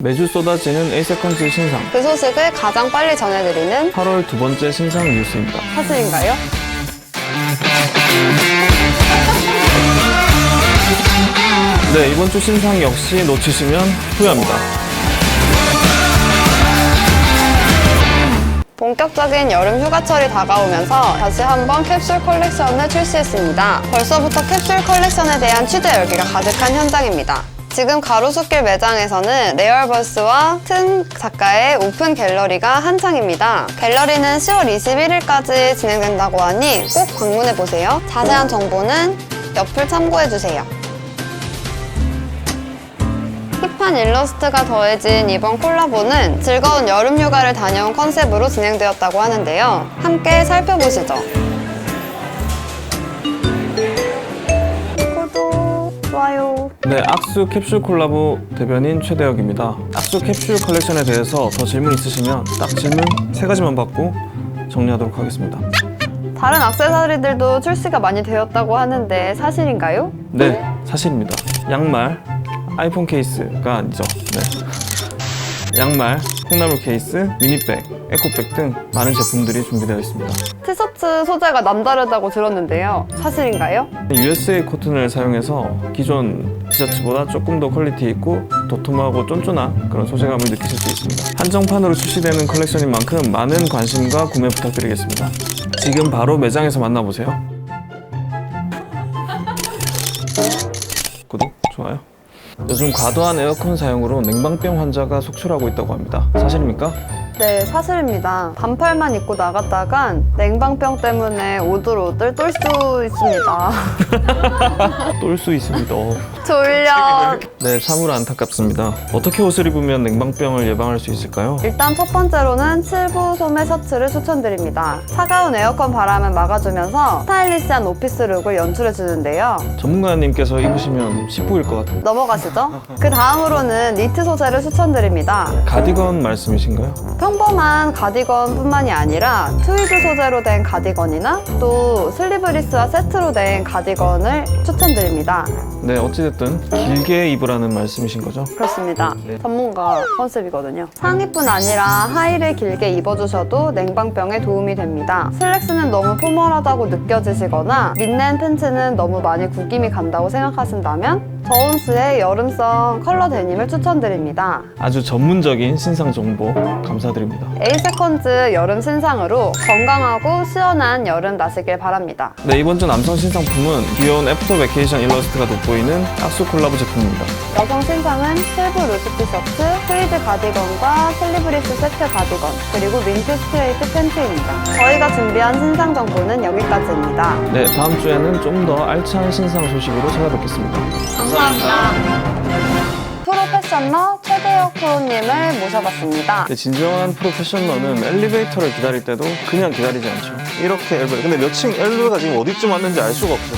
매주 쏟아지는 에이세컨즈 신상 그 소식을 가장 빨리 전해드리는 8월 두 번째 신상 뉴스입니다. 사실인가요? 네, 이번 주 신상 역시 놓치시면 후회합니다. 본격적인 여름 휴가철이 다가오면서 다시 한번 캡슐 컬렉션을 출시했습니다. 벌써부터 캡슐 컬렉션에 대한 취재 열기가 가득한 현장입니다. 지금 가로수길 매장에서는 레얼버스와 튼 작가의 오픈 갤러리가 한창입니다. 갤러리는 10월 21일까지 진행된다고 하니 꼭 방문해보세요. 자세한 정보는 옆을 참고해주세요. 힙한 일러스트가 더해진 이번 콜라보는 즐거운 여름 휴가를 다녀온 컨셉으로 진행되었다고 하는데요. 함께 살펴보시죠. 네, 악수 캡슐 콜라보 대변인 최대혁입니다. 악수 캡슐 컬렉션에 대해서 더 질문 있으시면 딱 질문 세 가지만 받고 정리하도록 하겠습니다. 다른 액세서리들도 출시가 많이 되었다고 하는데 사실인가요? 네, 사실입니다. 양말, 아이폰 케이스가 아니죠. 네. 양말, 콩나물 케이스, 미니백, 에코백 등 많은 제품들이 준비되어 있습니다. 티셔츠 소재가 남다르다고 들었는데요. 사실인가요? USA 코튼을 사용해서 기존 티셔츠보다 조금 더 퀄리티 있고 도톰하고 쫀쫀한 그런 소재감을 느끼실 수 있습니다. 한정판으로 출시되는 컬렉션인 만큼 많은 관심과 구매 부탁드리겠습니다. 지금 바로 매장에서 만나보세요. 구독, 좋아요. 요즘 과도한 에어컨 사용으로 냉방병 환자가 속출하고 있다고 합니다. 사실입니까? 네, 사실입니다. 반팔만 입고 나갔다간 냉방병 때문에 오들오들 떨수 있습니다. 똘 수 있습니다. 졸려. 네, 참으로 안타깝습니다. 어떻게 옷을 입으면 냉방병을 예방할 수 있을까요? 일단 첫 번째로는 7부 소매 셔츠를 추천드립니다. 차가운 에어컨 바람을 막아주면서 스타일리시한 오피스 룩을 연출해주는데요. 전문가님께서 입으시면 10부일 것 같은데. 넘어가시죠. 그 다음으로는 니트 소재를 추천드립니다. 가디건 말씀이신가요? 평범한 가디건뿐만이 아니라 트위드 소재로 된 가디건이나 또 슬리브리스와 세트로 된 가디건을 추천드립니다. 네, 어찌됐든 길게 입으라는 말씀이신 거죠? 그렇습니다. 네. 전문가 컨셉이거든요. 상의뿐 아니라 하의를 길게 입어주셔도 냉방병에 도움이 됩니다. 슬랙스는 너무 포멀하다고 느껴지시거나 린넨 팬츠는 너무 많이 구김이 간다고 생각하신다면 저온스의 여름성 컬러 데님을 추천드립니다. 아주 전문적인 신상 정보 감사드립니다. 에이세컨즈 여름 신상으로 건강하고 시원한 여름 나시길 바랍니다. 네, 이번 주 남성 신상품은 귀여운 애프터 베케이션 일러스트가 돋보이는 악수 콜라보 제품입니다. 여성 신상은 실브 루즈 티셔츠, 트위드 가디건과 슬리브리스 세트 가디건, 그리고 민트 스트레이트 팬츠입니다. 저희가 준비한 신상 정보는 여기까지입니다. 네, 다음 주에는 좀 더 알찬 신상 소식으로 찾아뵙겠습니다. 프로페셔너 최대혁 프로님을 모셔봤습니다. 네, 진정한 프로페셔널은 엘리베이터를 기다릴 때도 그냥 기다리지 않죠. 이렇게 엘리베이터. 근데 몇 층 엘리베이터가 지금 어디쯤 왔는지 알 수가 없어요.